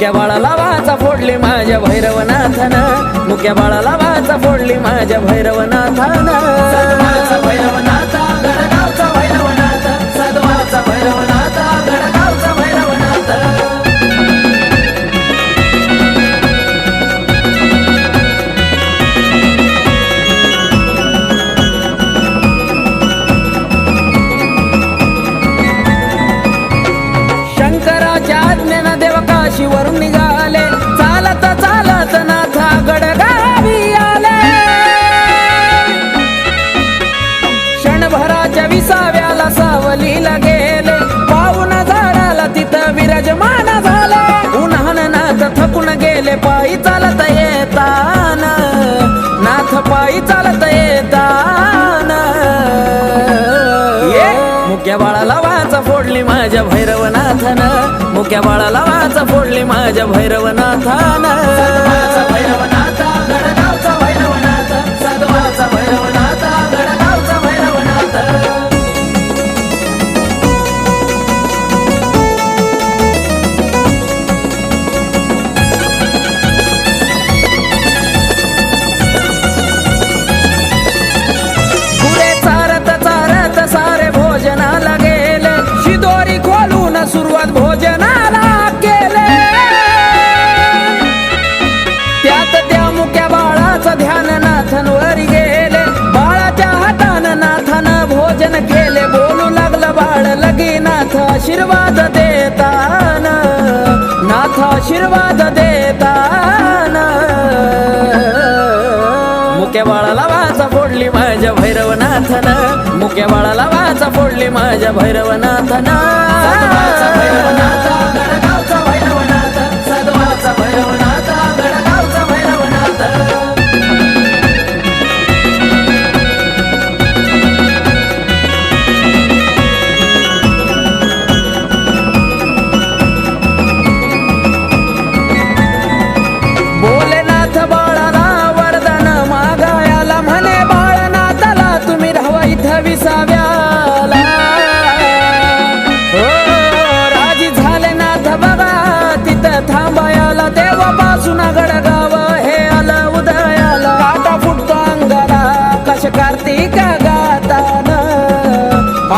मुक्या बाळाला वाचा फोडली माझ्या भैरवनाथन. मुक्या बाळाला वाचा फोडली माझ्या भैरवनाथन. भैरवनाथ मुक्या बाळाला वाच फोडली माझ्या भैरवनाथन. मुक्या बाळाला वाच फोडली माझ्या भैरवनाथन. सद्माचा सुरुवात भोजनाला केले. त्यात त्या मुक्या बाळाचं ध्यान वरी गेले. बाळाच्या हातानं नाथन भोजन केले. बोलू लागलं बाळ लगी नाथ आशीर्वाद देताना. नाथ आशीर्वाद वाचा फोडली माझ्या भैरवनाथन. मुक्या बाळाला वाचा फोडली माझ्या भैरवनाथन. भैरवनाथ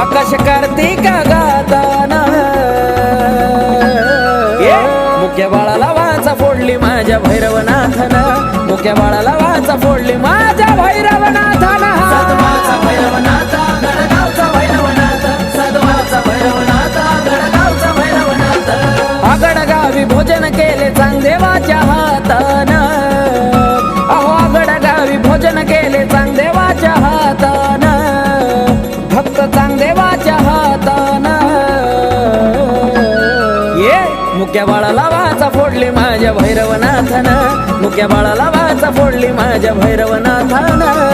आकाश कार्तिक गाताना ये. मुक्या बाळाला वाचा फोडली माझ्या भैरवनाथन. मुक्या बाळाला वाचा फोडली माझ्या भैरवनाथन. सद्माचा मुक्या बाळाला वाचा फोडली माझ्या भैरवनाथन.